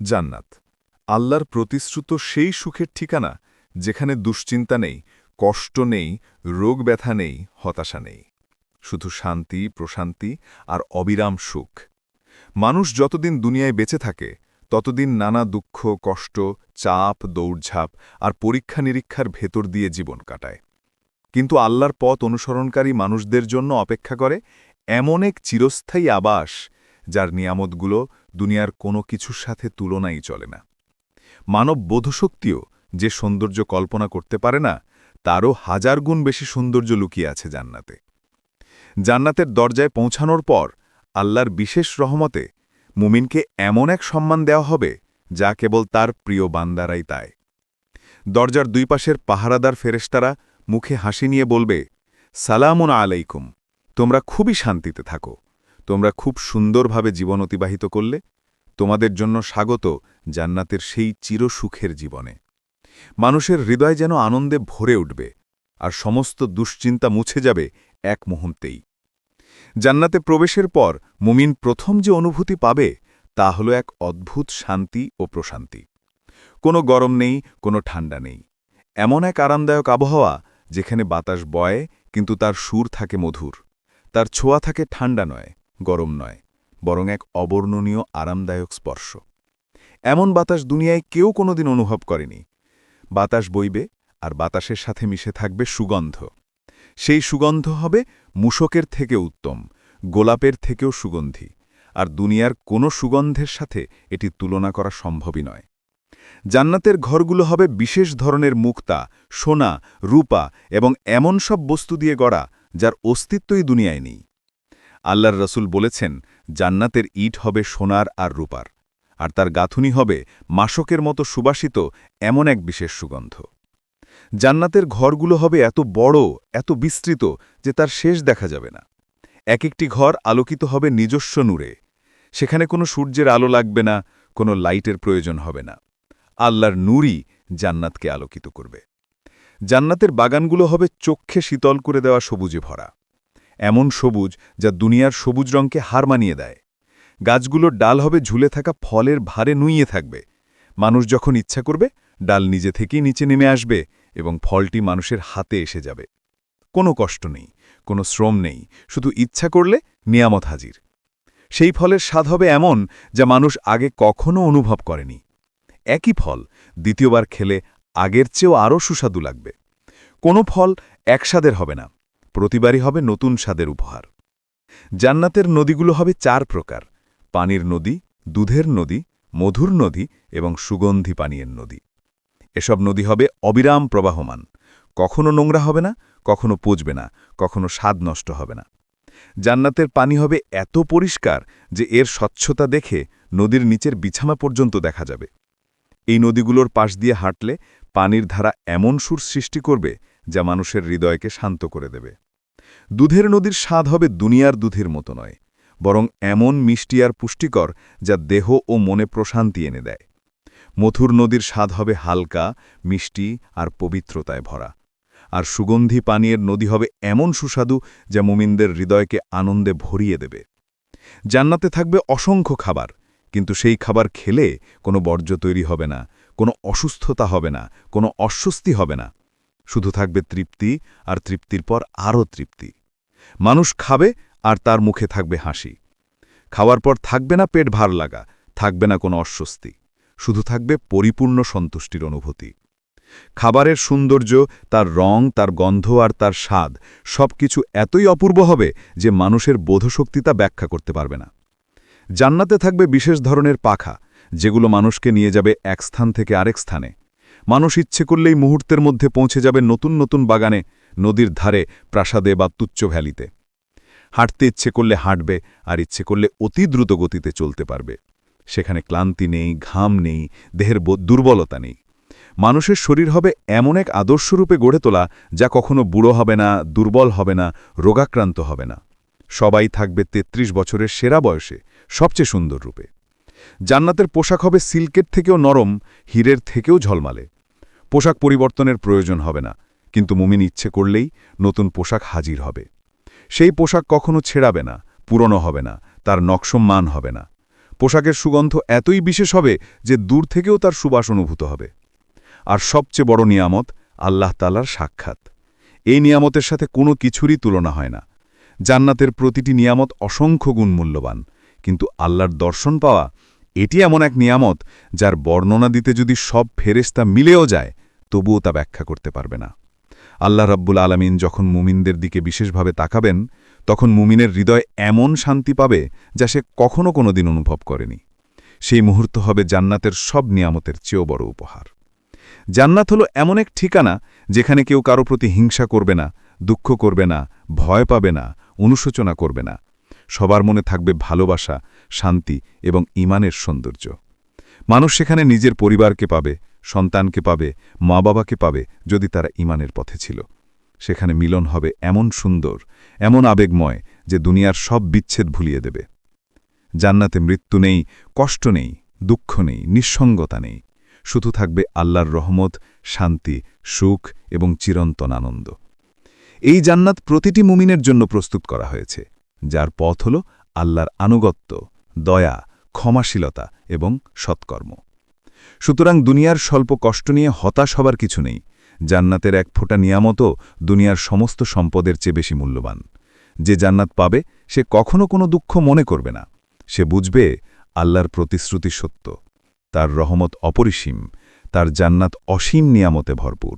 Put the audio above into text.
জান্নাত। আল্লাহর প্রতিশ্রুত সেই সুখের ঠিকানা, যেখানে দুশ্চিন্তা নেই, কষ্ট নেই, রোগ ব্যথা নেই, হতাশা নেই। শুধু শান্তি, প্রশান্তি আর অবিরাম সুখ। মানুষ যতদিন দুনিয়ায় বেঁচে থাকে, ততদিন নানা দুঃখ, কষ্ট, চাপ, দৌড়ঝাঁপ আর পরীক্ষা নিরীক্ষার ভেতর দিয়ে জীবন কাটায়। কিন্তু আল্লাহর পথ অনুসরণকারী মানুষদের জন্য অপেক্ষা করে এমন এক চিরস্থায়ী আবাস যার নিয়ামতগুলো দুনিয়ার কোনো কিছুর সাথে তুলনাই চলে না। মানব বোধশক্তিও যে সৌন্দর্য কল্পনা করতে পারে না, তারও হাজার গুণ বেশি সৌন্দর্য লুকিয়ে আছে জান্নাতে। জান্নাতের দরজায় পৌঁছানোর পর আল্লাহর বিশেষ রহমতে মুমিনকে এমন এক সম্মান দেওয়া হবে, যা কেবল তার প্রিয় বান্দারাই তাই। দরজার দুই পাশের পাহারাদার ফেরেশতারা মুখে হাসি নিয়ে বলবে, সালামুন আলাইকুম, তোমরা খুবই শান্তিতে থাকো। তোমরা খুব সুন্দরভাবে জীবন অতিবাহিত করলে, তোমাদের জন্য স্বাগত জান্নাতের সেই চিরসুখের জীবনে। মানুষের হৃদয় যেন আনন্দে ভরে উঠবে, আর সমস্ত দুশ্চিন্তা মুছে যাবে এক মুহূর্তেই। জান্নাতে প্রবেশের পর মুমিন প্রথম যে অনুভূতি পাবে, তা হল এক অদ্ভুত শান্তি ও প্রশান্তি। কোনো গরম নেই, কোনো ঠান্ডা নেই। এমন এক আরামদায়ক আবহাওয়া যেখানে বাতাস বয়, কিন্তু তার সুর থাকে মধুর। তার ছোঁয়া থাকে ঠান্ডা নয়। গরম নয়, বরং এক অবর্ণনীয় আরামদায়ক স্পর্শ। এমন বাতাস দুনিয়ায় কেউ কোনোদিন অনুভব করেনি। বাতাস বইবে আর বাতাসের সাথে মিশে থাকবে সুগন্ধ। সেই সুগন্ধ হবে মূষকের থেকে উত্তম, গোলাপের থেকেও সুগন্ধি, আর দুনিয়ার কোনো সুগন্ধের সাথে এটি তুলনা করা সম্ভবই নয়। জান্নাতের ঘরগুলো হবে বিশেষ ধরনের মুক্তা, সোনা, রূপা এবং এমন সব বস্তু দিয়ে গড়া যার অস্তিত্বই দুনিয়ায় নেই। আল্লাহর রসুল বলেছেন, জান্নাতের ইট হবে সোনার আর রূপার, আর তার গাথুনি হবে মাসকের মতো সুবাসিত এমন এক বিশেষ সুগন্ধ। জান্নাতের ঘরগুলো হবে এত বড়, এত বিস্তৃত যে তার শেষ দেখা যাবে না। এক একটি ঘর আলোকিত হবে নিজস্ব নূরে। সেখানে কোনো সূর্যের আলো লাগবে না, কোনো লাইটের প্রয়োজন হবে না। আল্লাহর নূরই জান্নাতকে আলোকিত করবে। জান্নাতের বাগানগুলো হবে চক্ষে শীতল করে দেওয়া সবুজে ভরা। এমন সবুজ যা দুনিয়ার সবুজ রঙকে হার মানিয়ে দেয়। গাছগুলোর ডাল হবে ঝুলে থাকা ফলের ভারে নুইয়ে থাকবে। মানুষ যখন ইচ্ছা করবে, ডাল নিজে থেকেই নিচে নেমে আসবে এবং ফলটি মানুষের হাতে এসে যাবে। কোনো কষ্ট নেই, কোনো শ্রম নেই, শুধু ইচ্ছা করলে নিয়ামত হাজির। সেই ফলের স্বাদ হবে এমন যা মানুষ আগে কখনো অনুভব করেনি। একই ফল দ্বিতীয়বার খেলে আগের চেয়েও আরও সুস্বাদু লাগবে। কোনো ফল একসাদের হবে না। প্রতিবারই হবে নতুন স্বাদের উপহার। জান্নাতের নদীগুলো হবে চার প্রকার, পানির নদী, দুধের নদী, মধুর নদী এবং সুগন্ধি পানীয়ের নদী। এসব নদী হবে অবিরাম প্রবাহমান। কখনো নোংরা হবে না, কখনো পচবে না, কখনো স্বাদ নষ্ট হবে না। জান্নাতের পানি হবে এত পরিষ্কার যে এর স্বচ্ছতা দেখে নদীর নিচের বিছানা পর্যন্ত দেখা যাবে। এই নদীগুলোর পাশ দিয়ে হাঁটলে পানির ধারা এমন সুর সৃষ্টি করবে যা মানুষের হৃদয়কে শান্ত করে দেবে। দুধের নদীর স্বাদ হবে দুনিয়ার দুধের মতো নয়, বরং এমন মিষ্টি আর পুষ্টিকর যা দেহ ও মনে প্রশান্তি এনে দেয়। মথুর নদীর স্বাদ হবে হালকা, মিষ্টি আর পবিত্রতায় ভরা। আর সুগন্ধি পানীয়ের নদী হবে এমন সুস্বাদু যা মুমিনদের হৃদয়কে আনন্দে ভরিয়ে দেবে। জান্নাতে থাকবে অসংখ্য খাবার, কিন্তু সেই খাবার খেলে কোনো বর্জ্য তৈরি হবে না, কোনো অসুস্থতা হবে না, কোনো অস্বস্তি হবে না। শুধু থাকবে তৃপ্তি আর তৃপ্তির পর আরও তৃপ্তি। মানুষ খাবে আর তার মুখে থাকবে হাসি। খাওয়ার পর থাকবে না পেট ভার লাগা, থাকবে না কোনো অস্বস্তি। শুধু থাকবে পরিপূর্ণ সন্তুষ্টির অনুভূতি। খাবারের সৌন্দর্য, তার রং, তার গন্ধ আর তার স্বাদ সব কিছু এতই অপূর্ব হবে যে মানুষের বোধশক্তি তা ব্যাখ্যা করতে পারবে না। জান্নাতে থাকবে বিশেষ ধরনের পাখা, যেগুলো মানুষকে নিয়ে যাবে এক স্থান থেকে আরেক স্থানে। মানুষ ইচ্ছে করলেই মুহূর্তের মধ্যে পৌঁছে যাবে নতুন নতুন বাগানে, নদীর ধারে, প্রাসাদে বা তুচ্ছ ভ্যালিতে। হাঁটতে ইচ্ছে করলে হাঁটবে, আর ইচ্ছে করলে অতি দ্রুত গতিতে চলতে পারবে। সেখানে ক্লান্তি নেই, ঘাম নেই, দেহের দুর্বলতা নেই। মানুষের শরীর হবে এমন এক আদর্শরূপে গড়ে তোলা, যা কখনো বুড়ো হবে না, দুর্বল হবে না, রোগাক্রান্ত হবে না। সবাই থাকবে ৩৩ বছরের সেরা বয়সে, সবচেয়ে সুন্দর রূপে। জান্নাতের পোশাক হবে সিল্কের থেকেও নরম, হীরের থেকেও ঝলমালে। পোশাক পরিবর্তনের প্রয়োজন হবে না, কিন্তু মুমিন ইচ্ছে করলেই নতুন পোশাক হাজির হবে। সেই পোশাক কখনো ছেড়াবে না, পুরনো হবে না, তার নকশম্মান হবে না। পোশাকের সুগন্ধ এতই বিশেষ হবে যে দূর থেকেও তার সুবাস অনুভূত হবে। আর সবচেয়ে বড় নিয়ামত আল্লাহ তালার সাক্ষাৎ। এই নিয়ামতের সাথে কোনো কিছুরই তুলনা হয় না। জান্নাতের প্রতিটি নিয়ামত অসংখ্য গুণ মূল্যবান, কিন্তু আল্লাহর দর্শন পাওয়া এটি এমন এক নিয়ামত যার বর্ণনা দিতে যদি সব ফেরেস্তা মিলেও যায় তবুও তা ব্যাখ্যা করতে পারবে না। আল্লাহ রাব্বুল আলামিন যখন মুমিনদের দিকে বিশেষভাবে তাকাবেন, তখন মুমিনের হৃদয় এমন শান্তি পাবে যা সে কখনো কোনো দিন অনুভব করেনি। সেই মুহূর্ত হবে জান্নাতের সব নিয়ামতের চেয়েও বড় উপহার। জান্নাত হলো এমন এক ঠিকানা যেখানে কেউ কারও প্রতি হিংসা করবে না, দুঃখ করবে না, ভয় পাবে না, অনুশোচনা করবে না। সবার মনে থাকবে ভালোবাসা, শান্তি এবং ইমানের সৌন্দর্য। মানুষ সেখানে নিজের পরিবারকে পাবে সন্তানকে পাবে মা বাবাকে পাবে, যদি তারা ইমানের পথে ছিল। সেখানে মিলন হবে এমন সুন্দর, এমন আবেগময়, যে দুনিয়ার সব বিচ্ছেদ ভুলিয়ে দেবে। জান্নাতে মৃত্যু নেই, কষ্ট নেই, দুঃখ নেই, নিঃসঙ্গতা নেই। শুধু থাকবে আল্লাহর রহমত, শান্তি, সুখ এবং চিরন্তন আনন্দ। এই জান্নাত প্রতিটি মুমিনের জন্য প্রস্তুত করা হয়েছে, যার পথ হল আল্লাহর আনুগত্য, দয়া, ক্ষমাশীলতা এবং সৎকর্ম। সুতরাং দুনিয়ার স্বল্প কষ্ট নিয়ে হতাশ হবার কিছু নেই। জান্নাতের এক ফোঁটা নিয়ামতও দুনিয়ার সমস্ত সম্পদের চেয়ে বেশি মূল্যবান। যে জান্নাত পাবে, সে কখনো কোনো দুঃখ মনে করবে না। সে বুঝবে, আল্লাহর প্রতিশ্রুতি সত্য। তার রহমত অপরিসীম, তার জান্নাত অসীম নিয়ামতে ভরপুর।